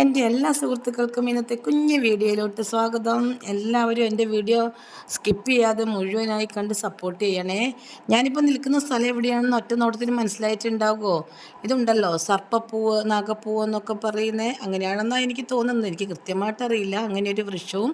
എന്റെ എല്ലാ സുഹൃത്തുക്കൾക്കും ഇന്നത്തെ കുഞ്ഞു വീഡിയോയിലോട്ട് സ്വാഗതം. എല്ലാവരും എന്റെ വീഡിയോ സ്കിപ്പ് ചെയ്യാതെ മുഴുവനായി കണ്ട് സപ്പോർട്ട് ചെയ്യണേ. ഞാനിപ്പോൾ നിൽക്കുന്ന സ്ഥലം എവിടെയാണെന്ന് ഒറ്റ നോട്ടത്തിന് മനസ്സിലായിട്ടുണ്ടാകുമോ ഇതുണ്ടല്ലോ സർപ്പപ്പൂവ് നാഗപ്പൂവ് എന്നൊക്കെ പറയുന്നത് അങ്ങനെയാണെന്നാണ് എനിക്ക് തോന്നുന്നത്. എനിക്ക് കൃത്യമായിട്ട് അറിയില്ല. അങ്ങനെ ഒരു വൃക്ഷവും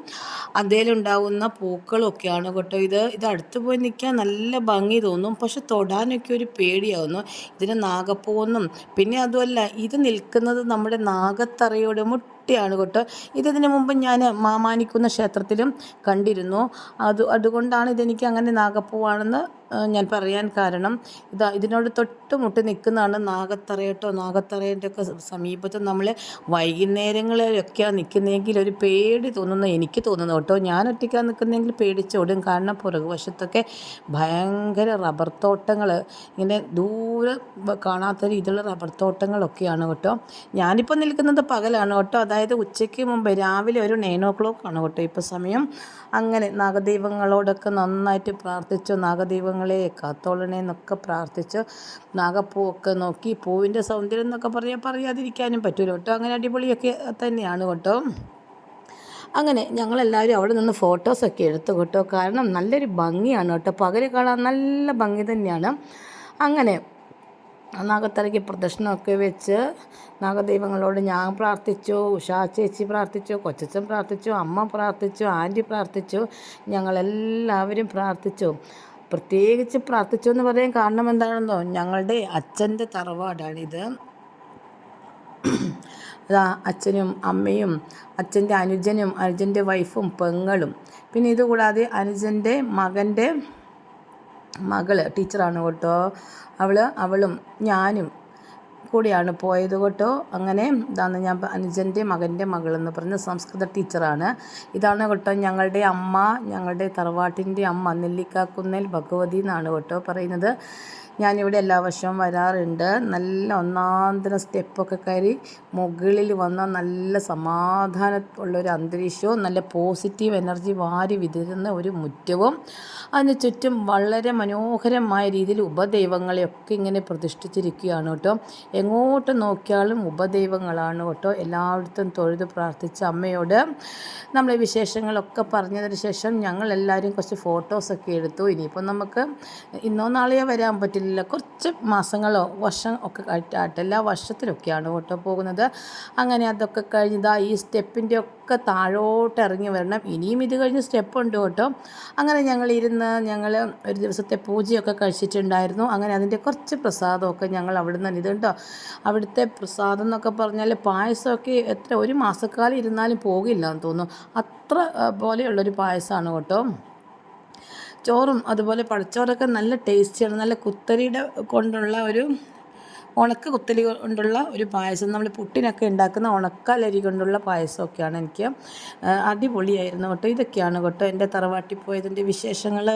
അതേലുണ്ടാവുന്ന പൂക്കളും ഒക്കെയാണ് കേട്ടോ ഇത്. ഇത് അടുത്ത് പോയി നിൽക്കാൻ നല്ല ഭംഗി തോന്നും. പക്ഷെ തൊടാനൊക്കെ ഒരു പേടിയാവുന്നു. ഇതിന് നാഗപ്പൂവെന്നും പിന്നെ അതുമല്ല ഇത് നിൽക്കുന്നത് നമ്മുടെ നാഗത്തറയുടെ ஒரு முட் മുട്ടയാണ് കേട്ടോ. ഇതിന് മുമ്പ് ഞാൻ മാമാനിക്കുന്ന ക്ഷേത്രത്തിലും കണ്ടിരുന്നു. അത് അതുകൊണ്ടാണ് ഇതെനിക്ക് അങ്ങനെ നാഗപ്പൂവാണെന്ന് ഞാൻ പറയാൻ കാരണം. ഇതാ ഇതിനോട് തൊട്ട് മുട്ടി നിൽക്കുന്നതാണ് നാഗത്തറയട്ടോ നാഗത്തറയുടെ ഒക്കെ സമീപത്ത് നമ്മൾ വൈകുന്നേരങ്ങളിലൊക്കെയാണ് നിൽക്കുന്നതെങ്കിൽ ഒരു പേടി തോന്നുന്നു എനിക്ക് തോന്നുന്നു കേട്ടോ. ഞാൻ ഒറ്റയ്ക്കാണ് നിൽക്കുന്നതെങ്കിൽ പേടിച്ചോടും കാരണം പുറകുവശത്തൊക്കെ ഭയങ്കര റബ്ബർ തോട്ടങ്ങൾ ഇങ്ങനെ ദൂരെ കാണാത്ത രീതിയിലുള്ള റബ്ബർ തോട്ടങ്ങളൊക്കെയാണ് കേട്ടോ. ഞാനിപ്പോൾ നിൽക്കുന്നത് പകലാണ് കേട്ടോ. അതായത് ഉച്ചയ്ക്ക് മുമ്പ് രാവിലെ ഒരു നയൻ ഓ ക്ലോക്ക് ആണ് കേട്ടോ ഇപ്പോൾ സമയം. അങ്ങനെ നാഗദൈവങ്ങളോടൊക്കെ നന്നായിട്ട് പ്രാർത്ഥിച്ചു നാഗദൈവങ്ങളെ കാത്തോളണേ എന്നൊക്കെ പ്രാർത്ഥിച്ചു. നാഗപ്പൂവൊക്കെ നോക്കി പൂവിന്റെ സൗന്ദര്യം എന്നൊക്കെ പറയാൻ പറയാതിരിക്കാനും പറ്റുമല്ലോ കേട്ടോ. അങ്ങനെ അടിപൊളിയൊക്കെ തന്നെയാണ് കേട്ടോ. അങ്ങനെ ഞങ്ങളെല്ലാവരും അവിടെ നിന്ന് ഫോട്ടോസൊക്കെ എടുത്തു കേട്ടോ. കാരണം നല്ലൊരു ഭംഗിയാണ് കേട്ടോ. പകൽ കാണാൻ നല്ല ഭംഗി തന്നെയാണ്. അങ്ങനെ നാഗത്തറയ്ക്ക് പ്രദക്ഷിണമൊക്കെ വെച്ച് നാഗദൈവങ്ങളോട് ഞാൻ പ്രാർത്ഥിച്ചു ഉഷാ ചേച്ചി പ്രാർത്ഥിച്ചു കൊച്ചച്ചൻ പ്രാർത്ഥിച്ചു അമ്മ പ്രാർത്ഥിച്ചു ആന്റി പ്രാർത്ഥിച്ചു ഞങ്ങളെല്ലാവരും പ്രാർത്ഥിച്ചു. പ്രത്യേകിച്ച് പ്രാർത്ഥിച്ചു എന്ന് പറയാൻ കാരണം എന്താണെന്നോ ഞങ്ങളുടെ അച്ഛന്റെ തറവാടാണിത്. അതാ അച്ഛനും അമ്മയും അച്ഛന്റെ അനുജനും അനുജന്റെ വൈഫും പെങ്ങളും. പിന്നെ ഇതുകൂടാതെ അനുജന്റെ മകന്റെ മകൾ ടീച്ചറാണ് കേട്ടോ. അവൾ അവളും ഞാനും കൂടിയാണ് പോയത് കേട്ടോ. അങ്ങനെ ഇതാണ് ഞാൻ അനുജന്റെ മകന്റെ മകളെന്ന് പറഞ്ഞ സംസ്കൃത ടീച്ചറാണ്. ഇതാണ് കേട്ടോ ഞങ്ങളുടെ അമ്മ ഞങ്ങളുടെ തറവാട്ടിന്റെ അമ്മ നെല്ലിക്കാക്കുന്നേൽ ഭഗവതി എന്നാണ് കേട്ടോ പറയുന്നത്. ഞാനിവിടെ എല്ലാ വർഷവും വരാറുണ്ട്. നല്ല ഒന്നാന്തരം സ്റ്റെപ്പൊക്കെ കയറി മുകളിൽ വന്ന നല്ല സമാധാനമുള്ളൊരു അന്തരീക്ഷവും നല്ല പോസിറ്റീവ് എനർജി വാരി വിതരുന്ന ഒരു മുറ്റവും അതിന് ചുറ്റും വളരെ മനോഹരമായ രീതിയിൽ ഉപദൈവങ്ങളെയൊക്കെ ഇങ്ങനെ പ്രതിഷ്ഠിച്ചിരിക്കുകയാണ് കേട്ടോ. എങ്ങോട്ട് നോക്കിയാലും ഉപദൈവങ്ങളാണ് കേട്ടോ. എല്ലായിടത്തും തൊഴുത് പ്രാർത്ഥിച്ച അമ്മയോട് നമ്മളെ വിശേഷങ്ങളൊക്കെ പറഞ്ഞതിന് ശേഷം ഞങ്ങൾ എല്ലാവരും കുറച്ച് ഫോട്ടോസൊക്കെ എടുത്തു. ഇനിയിപ്പോൾ നമുക്ക് ഇന്നോ നാളെയോ വരാൻ പറ്റില്ല. കുറച്ച് മാസങ്ങളോ വർഷം ഒക്കെ ആയിട്ട് എല്ലാ വർഷത്തിലൊക്കെയാണ് ഓട്ടോ പോകുന്നത്. അങ്ങനെ അതൊക്കെ കഴിഞ്ഞതാ ഈ സ്റ്റെപ്പിന്റെ ഒക്കെ താഴോട്ട് ഇറങ്ങി വരണം. ഇനിയും ഇത് കഴിഞ്ഞ് സ്റ്റെപ്പ് ഉണ്ട് കേട്ടോ. അങ്ങനെ ഞങ്ങൾ ഇരുന്ന് ഞങ്ങൾ ഒരു ദിവസത്തെ പൂജയൊക്കെ കഴിച്ചിട്ടുണ്ടായിരുന്നു. അങ്ങനെ അതിന്റെ കുറച്ച് പ്രസാദമൊക്കെ ഞങ്ങൾ അവിടെ നിന്ന് ഇതുണ്ടോ അവിടുത്തെ പ്രസാദം എന്നൊക്കെ പറഞ്ഞാൽ പായസമൊക്കെ എത്ര ഒരു മാസക്കാലം ഇരുന്നാലും പോകില്ല എന്ന് തോന്നുന്നു. അത്ര പോലെയുള്ളൊരു പായസമാണ് കേട്ടോ. ചോറും അതുപോലെ പഴച്ചോറൊക്കെ നല്ല ടേസ്റ്റിയാണ്. നല്ല കുത്തരിയുടെ കൊണ്ടുള്ള ഒരു ഉണക്ക കുത്തലി കൊണ്ടുള്ള ഒരു പായസം. നമ്മൾ പുട്ടിനൊക്കെ ഉണ്ടാക്കുന്ന ഉണക്കലരി കൊണ്ടുള്ള പായസമൊക്കെയാണ് എനിക്ക്. അടിപൊളിയായിരുന്നു കേട്ടോ. ഇതൊക്കെയാണ് കേട്ടോ എന്റെ തറവാട്ടിൽ പോയതിന്റെ വിശേഷങ്ങൾ